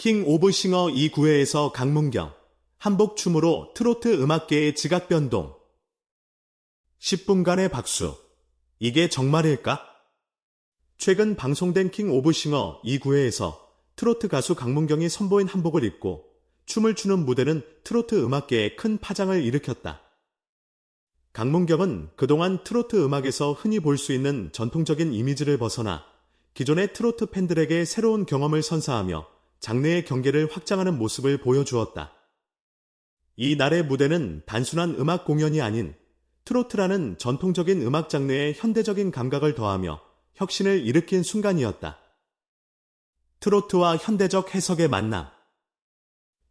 킹 오브 싱어 2구회에서 강문경, 한복춤으로 트로트 음악계의 지각 변동. 10분간의 박수. 이게 정말일까? 최근 방송된 킹 오브 싱어 2구회에서 트로트 가수 강문경이 선보인 한복을 입고 춤을 추는 무대는 트로트 음악계에 큰 파장을 일으켰다. 강문경은 그동안 트로트 음악에서 흔히 볼 수 있는 전통적인 이미지를 벗어나 기존의 트로트 팬들에게 새로운 경험을 선사하며 장르의 경계를 확장하는 모습을 보여주었다. 이 날의 무대는 단순한 음악 공연이 아닌 트로트라는 전통적인 음악 장르에 현대적인 감각을 더하며 혁신을 일으킨 순간이었다. 트로트와 현대적 해석의 만남.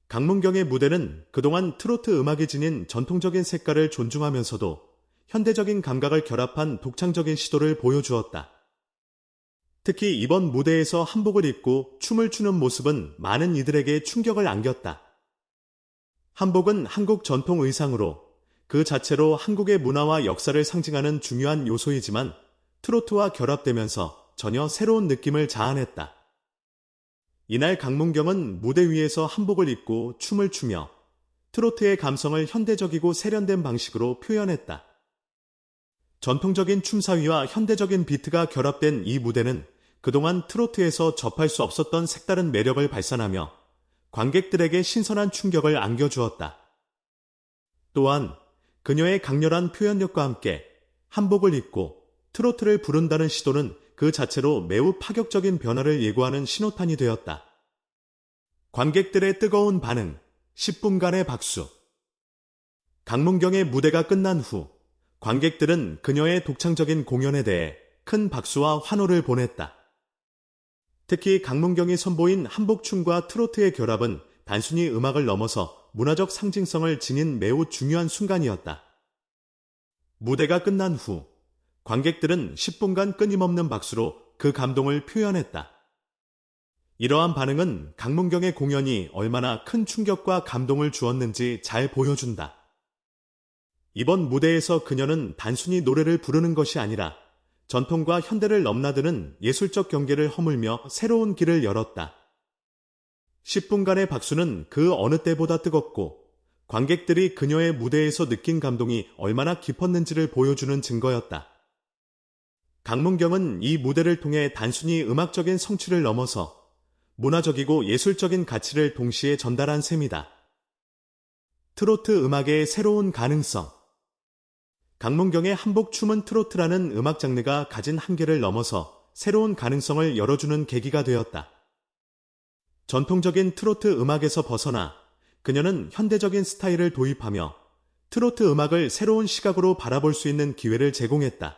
강문경의 무대는 그동안 트로트 음악이 지닌 전통적인 색깔을 존중하면서도 현대적인 감각을 결합한 독창적인 시도를 보여주었다. 특히 이번 무대에서 한복을 입고 춤을 추는 모습은 많은 이들에게 충격을 안겼다. 한복은 한국 전통 의상으로 그 자체로 한국의 문화와 역사를 상징하는 중요한 요소이지만 트로트와 결합되면서 전혀 새로운 느낌을 자아냈다. 이날 강문경은 무대 위에서 한복을 입고 춤을 추며 트로트의 감성을 현대적이고 세련된 방식으로 표현했다. 전통적인 춤사위와 현대적인 비트가 결합된 이 무대는 그동안 트로트에서 접할 수 없었던 색다른 매력을 발산하며 관객들에게 신선한 충격을 안겨주었다. 또한 그녀의 강렬한 표현력과 함께 한복을 입고 트로트를 부른다는 시도는 그 자체로 매우 파격적인 변화를 예고하는 신호탄이 되었다. 관객들의 뜨거운 반응, 10분간의 박수. 강문경의 무대가 끝난 후 관객들은 그녀의 독창적인 공연에 대해 큰 박수와 환호를 보냈다. 특히 강문경이 선보인 한복춤과 트로트의 결합은 단순히 음악을 넘어서 문화적 상징성을 지닌 매우 중요한 순간이었다. 무대가 끝난 후 관객들은 10분간 끊임없는 박수로 그 감동을 표현했다. 이러한 반응은 강문경의 공연이 얼마나 큰 충격과 감동을 주었는지 잘 보여준다. 이번 무대에서 그녀는 단순히 노래를 부르는 것이 아니라 전통과 현대를 넘나드는 예술적 경계를 허물며 새로운 길을 열었다. 10분간의 박수는 그 어느 때보다 뜨겁고 관객들이 그녀의 무대에서 느낀 감동이 얼마나 깊었는지를 보여주는 증거였다. 강문경은 이 무대를 통해 단순히 음악적인 성취를 넘어서 문화적이고 예술적인 가치를 동시에 전달한 셈이다. 트로트 음악의 새로운 가능성. 강문경의 한복춤은 트로트라는 음악 장르가 가진 한계를 넘어서 새로운 가능성을 열어주는 계기가 되었다. 전통적인 트로트 음악에서 벗어나 그녀는 현대적인 스타일을 도입하며 트로트 음악을 새로운 시각으로 바라볼 수 있는 기회를 제공했다.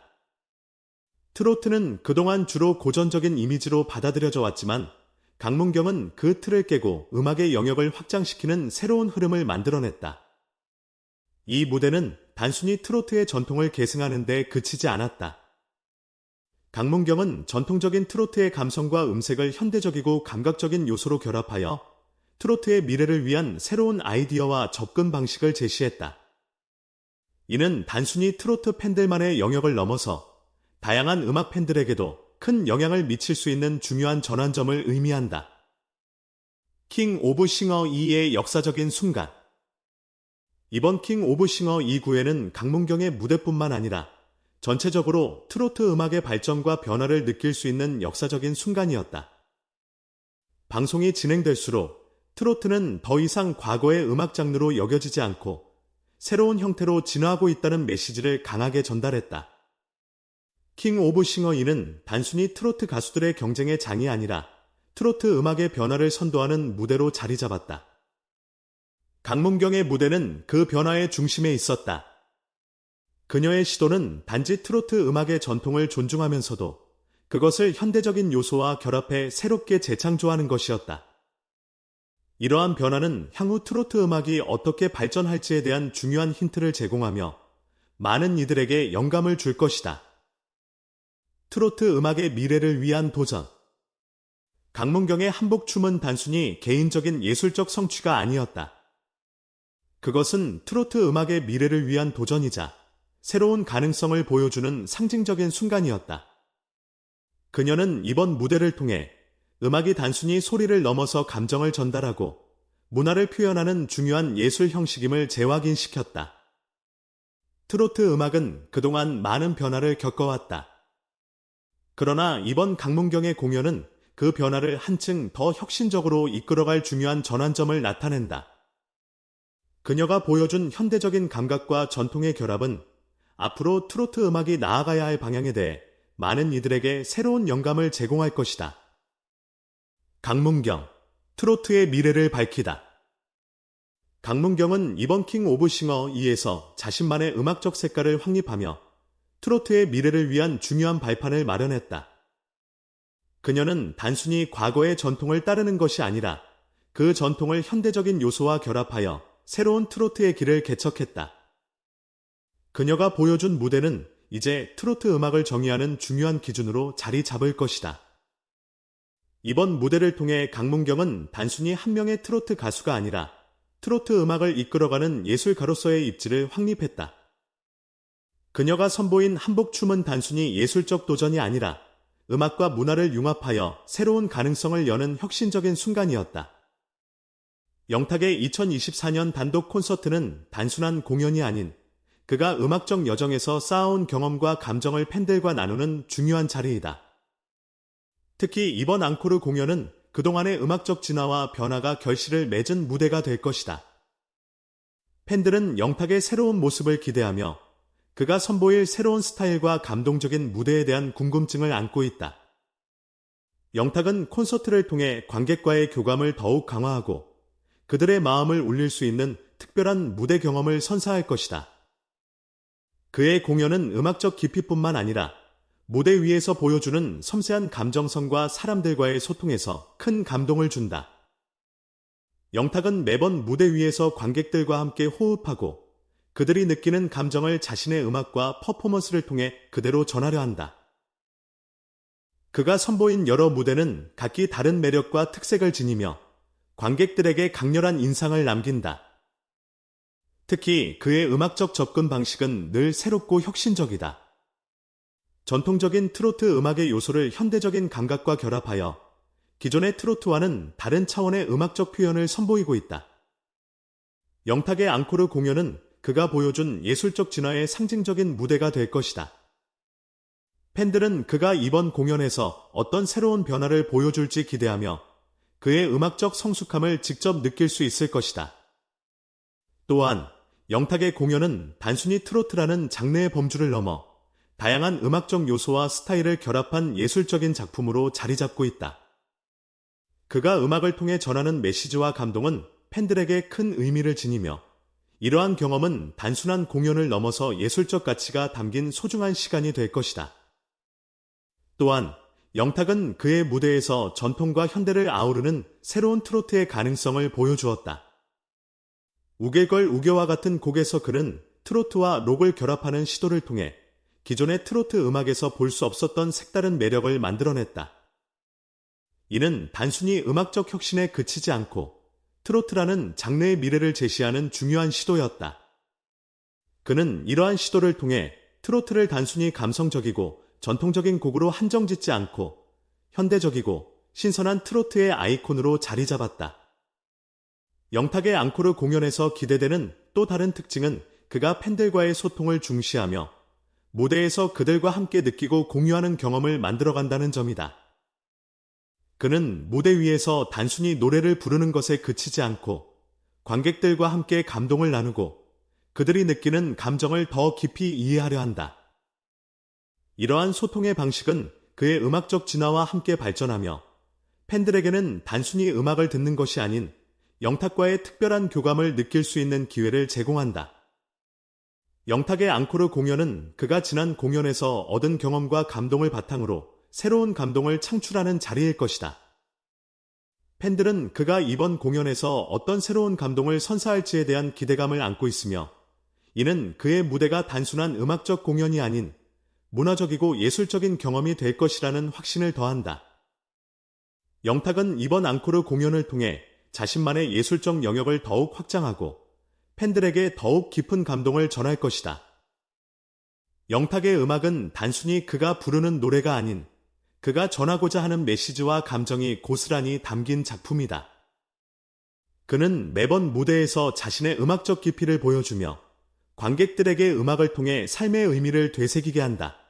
트로트는 그동안 주로 고전적인 이미지로 받아들여져 왔지만 강문경은 그 틀을 깨고 음악의 영역을 확장시키는 새로운 흐름을 만들어냈다. 이 무대는 단순히 트로트의 전통을 계승하는 데 그치지 않았다. 강문경은 전통적인 트로트의 감성과 음색을 현대적이고 감각적인 요소로 결합하여 트로트의 미래를 위한 새로운 아이디어와 접근 방식을 제시했다. 이는 단순히 트로트 팬들만의 영역을 넘어서 다양한 음악 팬들에게도 큰 영향을 미칠 수 있는 중요한 전환점을 의미한다. 킹 오브 싱어 2의 역사적인 순간 이번 킹 오브 싱어 2구에는 강문경의 무대뿐만 아니라 전체적으로 트로트 음악의 발전과 변화를 느낄 수 있는 역사적인 순간이었다. 방송이 진행될수록 트로트는 더 이상 과거의 음악 장르로 여겨지지 않고 새로운 형태로 진화하고 있다는 메시지를 강하게 전달했다. 킹 오브 싱어 이는 단순히 트로트 가수들의 경쟁의 장이 아니라 트로트 음악의 변화를 선도하는 무대로 자리 잡았다. 강문경의 무대는 그 변화의 중심에 있었다. 그녀의 시도는 단지 트로트 음악의 전통을 존중하면서도 그것을 현대적인 요소와 결합해 새롭게 재창조하는 것이었다. 이러한 변화는 향후 트로트 음악이 어떻게 발전할지에 대한 중요한 힌트를 제공하며 많은 이들에게 영감을 줄 것이다. 트로트 음악의 미래를 위한 도전. 강문경의 한복춤은 단순히 개인적인 예술적 성취가 아니었다. 그것은 트로트 음악의 미래를 위한 도전이자 새로운 가능성을 보여주는 상징적인 순간이었다. 그녀는 이번 무대를 통해 음악이 단순히 소리를 넘어서 감정을 전달하고 문화를 표현하는 중요한 예술 형식임을 재확인시켰다. 트로트 음악은 그동안 많은 변화를 겪어왔다. 그러나 이번 강문경의 공연은 그 변화를 한층 더 혁신적으로 이끌어갈 중요한 전환점을 나타낸다. 그녀가 보여준 현대적인 감각과 전통의 결합은 앞으로 트로트 음악이 나아가야 할 방향에 대해 많은 이들에게 새로운 영감을 제공할 것이다. 강문경, 트로트의 미래를 밝히다. 강문경은 이번 킹 오브 싱어 2에서 자신만의 음악적 색깔을 확립하며 트로트의 미래를 위한 중요한 발판을 마련했다. 그녀는 단순히 과거의 전통을 따르는 것이 아니라 그 전통을 현대적인 요소와 결합하여 새로운 트로트의 길을 개척했다. 그녀가 보여준 무대는 이제 트로트 음악을 정의하는 중요한 기준으로 자리 잡을 것이다. 이번 무대를 통해 강문경은 단순히 한 명의 트로트 가수가 아니라 트로트 음악을 이끌어가는 예술가로서의 입지를 확립했다. 그녀가 선보인 한복춤은 단순히 예술적 도전이 아니라 음악과 문화를 융합하여 새로운 가능성을 여는 혁신적인 순간이었다. 영탁의 2024년 단독 콘서트는 단순한 공연이 아닌 그가 음악적 여정에서 쌓아온 경험과 감정을 팬들과 나누는 중요한 자리이다. 특히 이번 앙코르 공연은 그동안의 음악적 진화와 변화가 결실을 맺은 무대가 될 것이다. 팬들은 영탁의 새로운 모습을 기대하며 그가 선보일 새로운 스타일과 감동적인 무대에 대한 궁금증을 안고 있다. 영탁은 콘서트를 통해 관객과의 교감을 더욱 강화하고 그들의 마음을 울릴 수 있는 특별한 무대 경험을 선사할 것이다. 그의 공연은 음악적 깊이뿐만 아니라 무대 위에서 보여주는 섬세한 감정선과 사람들과의 소통에서 큰 감동을 준다. 영탁은 매번 무대 위에서 관객들과 함께 호흡하고 그들이 느끼는 감정을 자신의 음악과 퍼포먼스를 통해 그대로 전하려 한다. 그가 선보인 여러 무대는 각기 다른 매력과 특색을 지니며 관객들에게 강렬한 인상을 남긴다. 특히 그의 음악적 접근 방식은 늘 새롭고 혁신적이다. 전통적인 트로트 음악의 요소를 현대적인 감각과 결합하여 기존의 트로트와는 다른 차원의 음악적 표현을 선보이고 있다. 영탁의 앙코르 공연은 그가 보여준 예술적 진화의 상징적인 무대가 될 것이다. 팬들은 그가 이번 공연에서 어떤 새로운 변화를 보여줄지 기대하며 그의 음악적 성숙함을 직접 느낄 수 있을 것이다. 또한 영탁의 공연은 단순히 트로트라는 장르의 범주를 넘어 다양한 음악적 요소와 스타일을 결합한 예술적인 작품으로 자리 잡고 있다. 그가 음악을 통해 전하는 메시지와 감동은 팬들에게 큰 의미를 지니며 이러한 경험은 단순한 공연을 넘어서 예술적 가치가 담긴 소중한 시간이 될 것이다. 또한 영탁은 그의 무대에서 전통과 현대를 아우르는 새로운 트로트의 가능성을 보여주었다. 우길걸 우겨와 같은 곡에서 그는 트로트와 록을 결합하는 시도를 통해 기존의 트로트 음악에서 볼 수 없었던 색다른 매력을 만들어냈다. 이는 단순히 음악적 혁신에 그치지 않고 트로트라는 장르의 미래를 제시하는 중요한 시도였다. 그는 이러한 시도를 통해 트로트를 단순히 감성적이고 전통적인 곡으로 한정짓지 않고 현대적이고 신선한 트로트의 아이콘으로 자리 잡았다. 영탁의 앙코르 공연에서 기대되는 또 다른 특징은 그가 팬들과의 소통을 중시하며 무대에서 그들과 함께 느끼고 공유하는 경험을 만들어간다는 점이다. 그는 무대 위에서 단순히 노래를 부르는 것에 그치지 않고 관객들과 함께 감동을 나누고 그들이 느끼는 감정을 더 깊이 이해하려 한다. 이러한 소통의 방식은 그의 음악적 진화와 함께 발전하며 팬들에게는 단순히 음악을 듣는 것이 아닌 영탁과의 특별한 교감을 느낄 수 있는 기회를 제공한다. 영탁의 앙코르 공연은 그가 지난 공연에서 얻은 경험과 감동을 바탕으로 새로운 감동을 창출하는 자리일 것이다. 팬들은 그가 이번 공연에서 어떤 새로운 감동을 선사할지에 대한 기대감을 안고 있으며 이는 그의 무대가 단순한 음악적 공연이 아닌 문화적이고 예술적인 경험이 될 것이라는 확신을 더한다. 영탁은 이번 앙코르 공연을 통해 자신만의 예술적 영역을 더욱 확장하고 팬들에게 더욱 깊은 감동을 전할 것이다. 영탁의 음악은 단순히 그가 부르는 노래가 아닌 그가 전하고자 하는 메시지와 감정이 고스란히 담긴 작품이다. 그는 매번 무대에서 자신의 음악적 깊이를 보여주며 관객들에게 음악을 통해 삶의 의미를 되새기게 한다.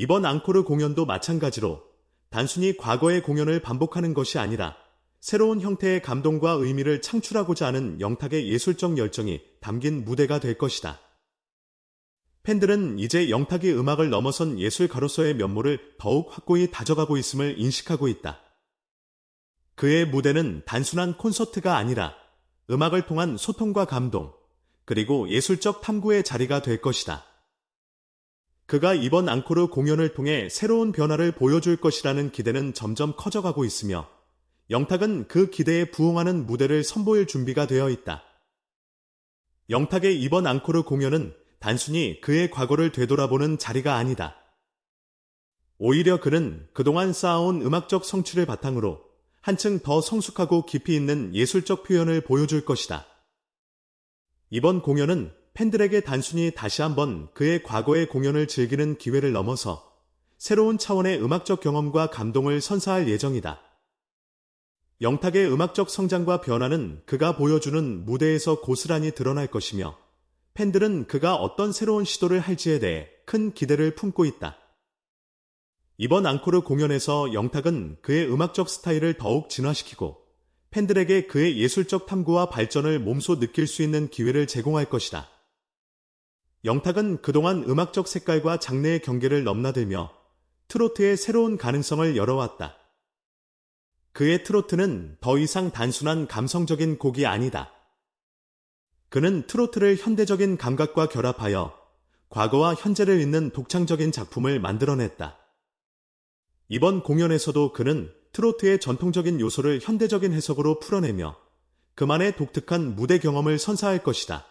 이번 앙코르 공연도 마찬가지로 단순히 과거의 공연을 반복하는 것이 아니라 새로운 형태의 감동과 의미를 창출하고자 하는 영탁의 예술적 열정이 담긴 무대가 될 것이다. 팬들은 이제 영탁이 음악을 넘어선 예술가로서의 면모를 더욱 확고히 다져가고 있음을 인식하고 있다. 그의 무대는 단순한 콘서트가 아니라 음악을 통한 소통과 감동, 그리고 예술적 탐구의 자리가 될 것이다. 그가 이번 앙코르 공연을 통해 새로운 변화를 보여줄 것이라는 기대는 점점 커져가고 있으며 영탁은 그 기대에 부응하는 무대를 선보일 준비가 되어 있다. 영탁의 이번 앙코르 공연은 단순히 그의 과거를 되돌아보는 자리가 아니다. 오히려 그는 그동안 쌓아온 음악적 성취를 바탕으로 한층 더 성숙하고 깊이 있는 예술적 표현을 보여줄 것이다. 이번 공연은 팬들에게 단순히 다시 한번 그의 과거의 공연을 즐기는 기회를 넘어서 새로운 차원의 음악적 경험과 감동을 선사할 예정이다. 영탁의 음악적 성장과 변화는 그가 보여주는 무대에서 고스란히 드러날 것이며 팬들은 그가 어떤 새로운 시도를 할지에 대해 큰 기대를 품고 있다. 이번 앙코르 공연에서 영탁은 그의 음악적 스타일을 더욱 진화시키고 팬들에게 그의 예술적 탐구와 발전을 몸소 느낄 수 있는 기회를 제공할 것이다. 영탁은 그동안 음악적 색깔과 장르의 경계를 넘나들며 트로트의 새로운 가능성을 열어왔다. 그의 트로트는 더 이상 단순한 감성적인 곡이 아니다. 그는 트로트를 현대적인 감각과 결합하여 과거와 현재를 잇는 독창적인 작품을 만들어냈다. 이번 공연에서도 그는 트로트의 전통적인 요소를 현대적인 해석으로 풀어내며 그만의 독특한 무대 경험을 선사할 것이다.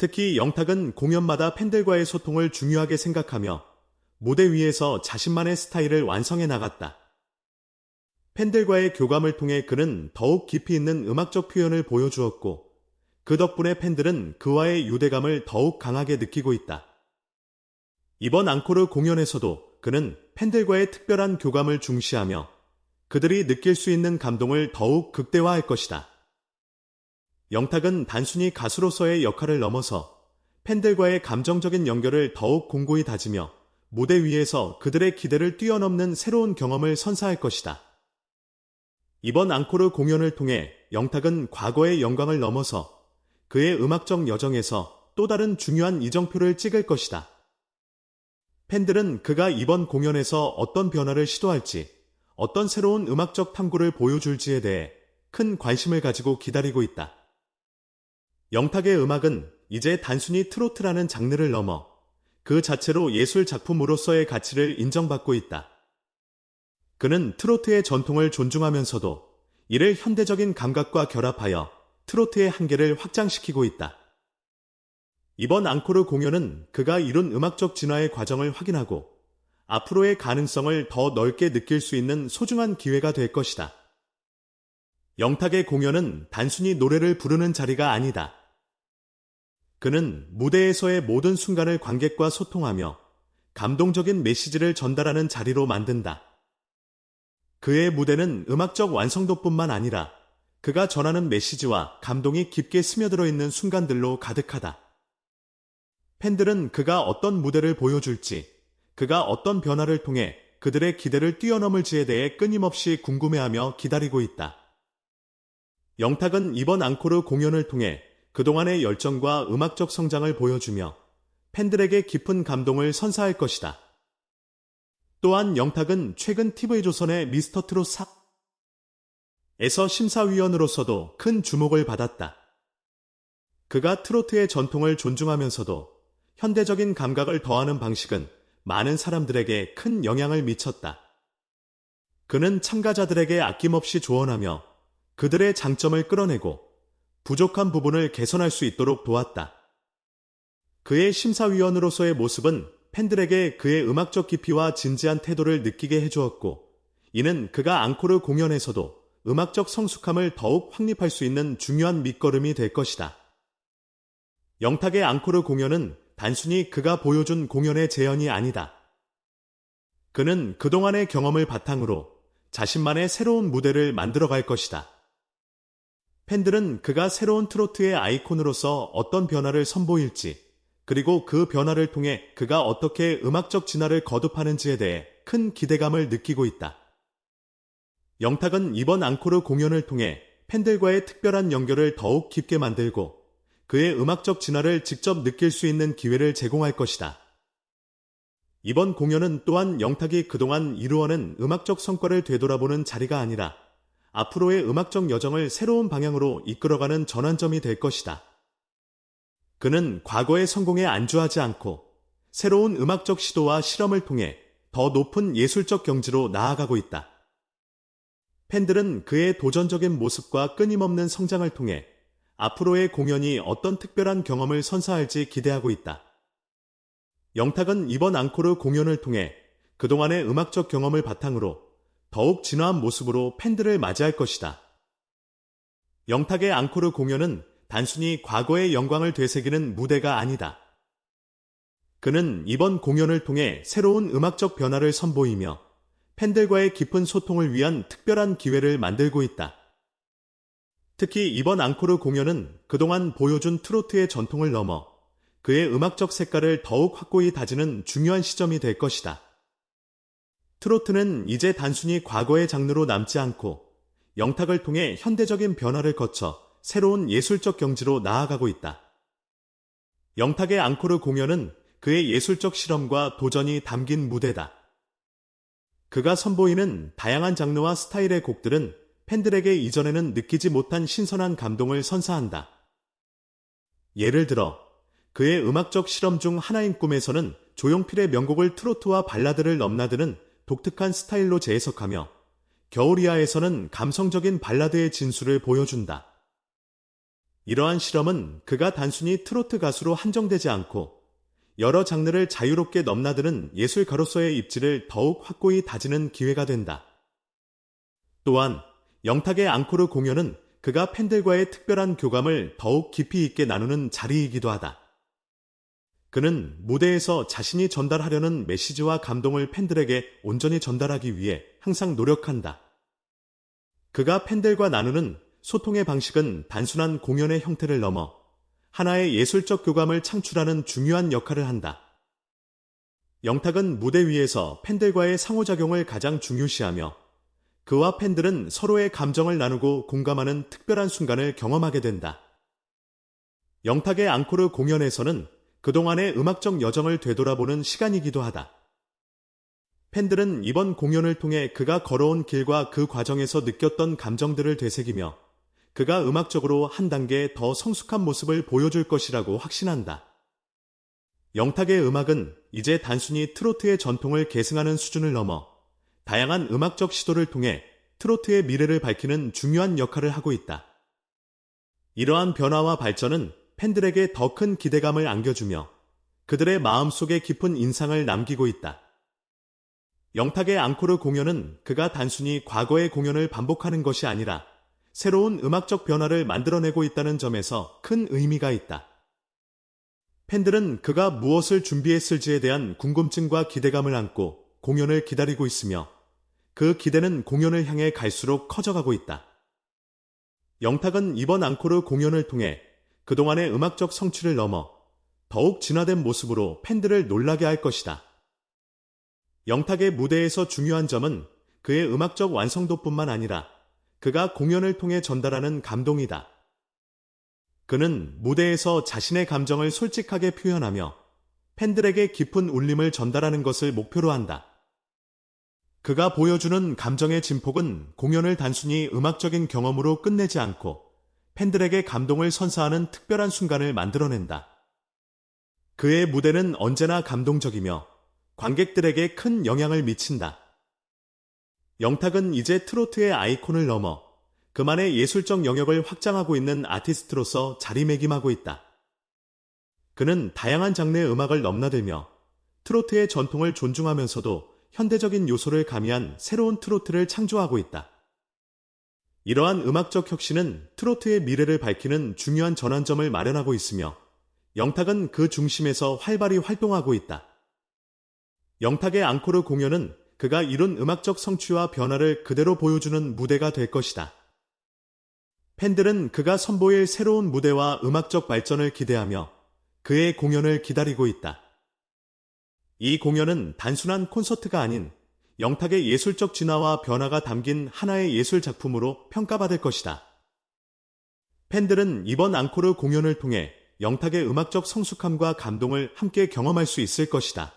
특히 영탁은 공연마다 팬들과의 소통을 중요하게 생각하며 무대 위에서 자신만의 스타일을 완성해 나갔다. 팬들과의 교감을 통해 그는 더욱 깊이 있는 음악적 표현을 보여주었고 그 덕분에 팬들은 그와의 유대감을 더욱 강하게 느끼고 있다. 이번 앙코르 공연에서도 그는 팬들과의 특별한 교감을 중시하며 그들이 느낄 수 있는 감동을 더욱 극대화할 것이다. 영탁은 단순히 가수로서의 역할을 넘어서 팬들과의 감정적인 연결을 더욱 공고히 다지며 무대 위에서 그들의 기대를 뛰어넘는 새로운 경험을 선사할 것이다. 이번 앙코르 공연을 통해 영탁은 과거의 영광을 넘어서 그의 음악적 여정에서 또 다른 중요한 이정표를 찍을 것이다. 팬들은 그가 이번 공연에서 어떤 변화를 시도할지, 어떤 새로운 음악적 탐구를 보여줄지에 대해 큰 관심을 가지고 기다리고 있다. 영탁의 음악은 이제 단순히 트로트라는 장르를 넘어 그 자체로 예술 작품으로서의 가치를 인정받고 있다. 그는 트로트의 전통을 존중하면서도 이를 현대적인 감각과 결합하여 트로트의 한계를 확장시키고 있다. 이번 앙코르 공연은 그가 이룬 음악적 진화의 과정을 확인하고 앞으로의 가능성을 더 넓게 느낄 수 있는 소중한 기회가 될 것이다. 영탁의 공연은 단순히 노래를 부르는 자리가 아니다. 그는 무대에서의 모든 순간을 관객과 소통하며 감동적인 메시지를 전달하는 자리로 만든다. 그의 무대는 음악적 완성도뿐만 아니라 그가 전하는 메시지와 감동이 깊게 스며들어 있는 순간들로 가득하다. 팬들은 그가 어떤 무대를 보여줄지, 그가 어떤 변화를 통해 그들의 기대를 뛰어넘을지에 대해 끊임없이 궁금해하며 기다리고 있다. 영탁은 이번 앙코르 공연을 통해 그동안의 열정과 음악적 성장을 보여주며 팬들에게 깊은 감동을 선사할 것이다. 또한 영탁은 최근 TV조선의 미스터 트롯 사 에서 심사위원으로서도 큰 주목을 받았다. 그가 트로트의 전통을 존중하면서도 현대적인 감각을 더하는 방식은 많은 사람들에게 큰 영향을 미쳤다. 그는 참가자들에게 아낌없이 조언하며 그들의 장점을 끌어내고 부족한 부분을 개선할 수 있도록 도왔다. 그의 심사위원으로서의 모습은 팬들에게 그의 음악적 깊이와 진지한 태도를 느끼게 해주었고, 이는 그가 앙코르 공연에서도 음악적 성숙함을 더욱 확립할 수 있는 중요한 밑거름이 될 것이다. 영탁의 앙코르 공연은 단순히 그가 보여준 공연의 재현이 아니다. 그는 그동안의 경험을 바탕으로 자신만의 새로운 무대를 만들어갈 것이다. 팬들은 그가 새로운 트로트의 아이콘으로서 어떤 변화를 선보일지, 그리고 그 변화를 통해 그가 어떻게 음악적 진화를 거듭하는지에 대해 큰 기대감을 느끼고 있다. 영탁은 이번 앙코르 공연을 통해 팬들과의 특별한 연결을 더욱 깊게 만들고 그의 음악적 진화를 직접 느낄 수 있는 기회를 제공할 것이다. 이번 공연은 또한 영탁이 그동안 이루어낸 음악적 성과를 되돌아보는 자리가 아니라 앞으로의 음악적 여정을 새로운 방향으로 이끌어가는 전환점이 될 것이다. 그는 과거의 성공에 안주하지 않고 새로운 음악적 시도와 실험을 통해 더 높은 예술적 경지로 나아가고 있다. 팬들은 그의 도전적인 모습과 끊임없는 성장을 통해 앞으로의 공연이 어떤 특별한 경험을 선사할지 기대하고 있다. 영탁은 이번 앙코르 공연을 통해 그동안의 음악적 경험을 바탕으로 더욱 진화한 모습으로 팬들을 맞이할 것이다. 영탁의 앙코르 공연은 단순히 과거의 영광을 되새기는 무대가 아니다. 그는 이번 공연을 통해 새로운 음악적 변화를 선보이며 팬들과의 깊은 소통을 위한 특별한 기회를 만들고 있다. 특히 이번 앙코르 공연은 그동안 보여준 트로트의 전통을 넘어 그의 음악적 색깔을 더욱 확고히 다지는 중요한 시점이 될 것이다. 트로트는 이제 단순히 과거의 장르로 남지 않고 영탁을 통해 현대적인 변화를 거쳐 새로운 예술적 경지로 나아가고 있다. 영탁의 앙코르 공연은 그의 예술적 실험과 도전이 담긴 무대다. 그가 선보이는 다양한 장르와 스타일의 곡들은 팬들에게 이전에는 느끼지 못한 신선한 감동을 선사한다. 예를 들어 그의 음악적 실험 중 하나인 꿈에서는 조용필의 명곡을 트로트와 발라드를 넘나드는 독특한 스타일로 재해석하며 겨울이야에서는 감성적인 발라드의 진수를 보여준다. 이러한 실험은 그가 단순히 트로트 가수로 한정되지 않고 여러 장르를 자유롭게 넘나드는 예술가로서의 입지를 더욱 확고히 다지는 기회가 된다. 또한 영탁의 앙코르 공연은 그가 팬들과의 특별한 교감을 더욱 깊이 있게 나누는 자리이기도 하다. 그는 무대에서 자신이 전달하려는 메시지와 감동을 팬들에게 온전히 전달하기 위해 항상 노력한다. 그가 팬들과 나누는 소통의 방식은 단순한 공연의 형태를 넘어 하나의 예술적 교감을 창출하는 중요한 역할을 한다. 영탁은 무대 위에서 팬들과의 상호작용을 가장 중요시하며 그와 팬들은 서로의 감정을 나누고 공감하는 특별한 순간을 경험하게 된다. 영탁의 앙코르 공연에서는 그동안의 음악적 여정을 되돌아보는 시간이기도 하다. 팬들은 이번 공연을 통해 그가 걸어온 길과 그 과정에서 느꼈던 감정들을 되새기며 그가 음악적으로 한 단계 더 성숙한 모습을 보여줄 것이라고 확신한다. 영탁의 음악은 이제 단순히 트로트의 전통을 계승하는 수준을 넘어 다양한 음악적 시도를 통해 트로트의 미래를 밝히는 중요한 역할을 하고 있다. 이러한 변화와 발전은 팬들에게 더 큰 기대감을 안겨주며 그들의 마음속에 깊은 인상을 남기고 있다. 영탁의 앙코르 공연은 그가 단순히 과거의 공연을 반복하는 것이 아니라 새로운 음악적 변화를 만들어내고 있다는 점에서 큰 의미가 있다. 팬들은 그가 무엇을 준비했을지에 대한 궁금증과 기대감을 안고 공연을 기다리고 있으며 그 기대는 공연을 향해 갈수록 커져가고 있다. 영탁은 이번 앙코르 공연을 통해 그동안의 음악적 성취를 넘어 더욱 진화된 모습으로 팬들을 놀라게 할 것이다. 영탁의 무대에서 중요한 점은 그의 음악적 완성도뿐만 아니라 그가 공연을 통해 전달하는 감동이다. 그는 무대에서 자신의 감정을 솔직하게 표현하며 팬들에게 깊은 울림을 전달하는 것을 목표로 한다. 그가 보여주는 감정의 진폭은 공연을 단순히 음악적인 경험으로 끝내지 않고 팬들에게 감동을 선사하는 특별한 순간을 만들어낸다. 그의 무대는 언제나 감동적이며 관객들에게 큰 영향을 미친다. 영탁은 이제 트로트의 아이콘을 넘어 그만의 예술적 영역을 확장하고 있는 아티스트로서 자리매김하고 있다. 그는 다양한 장르의 음악을 넘나들며 트로트의 전통을 존중하면서도 현대적인 요소를 가미한 새로운 트로트를 창조하고 있다. 이러한 음악적 혁신은 트로트의 미래를 밝히는 중요한 전환점을 마련하고 있으며 영탁은 그 중심에서 활발히 활동하고 있다. 영탁의 앙코르 공연은 그가 이룬 음악적 성취와 변화를 그대로 보여주는 무대가 될 것이다. 팬들은 그가 선보일 새로운 무대와 음악적 발전을 기대하며 그의 공연을 기다리고 있다. 이 공연은 단순한 콘서트가 아닌 영탁의 예술적 진화와 변화가 담긴 하나의 예술 작품으로 평가받을 것이다. 팬들은 이번 앙코르 공연을 통해 영탁의 음악적 성숙함과 감동을 함께 경험할 수 있을 것이다.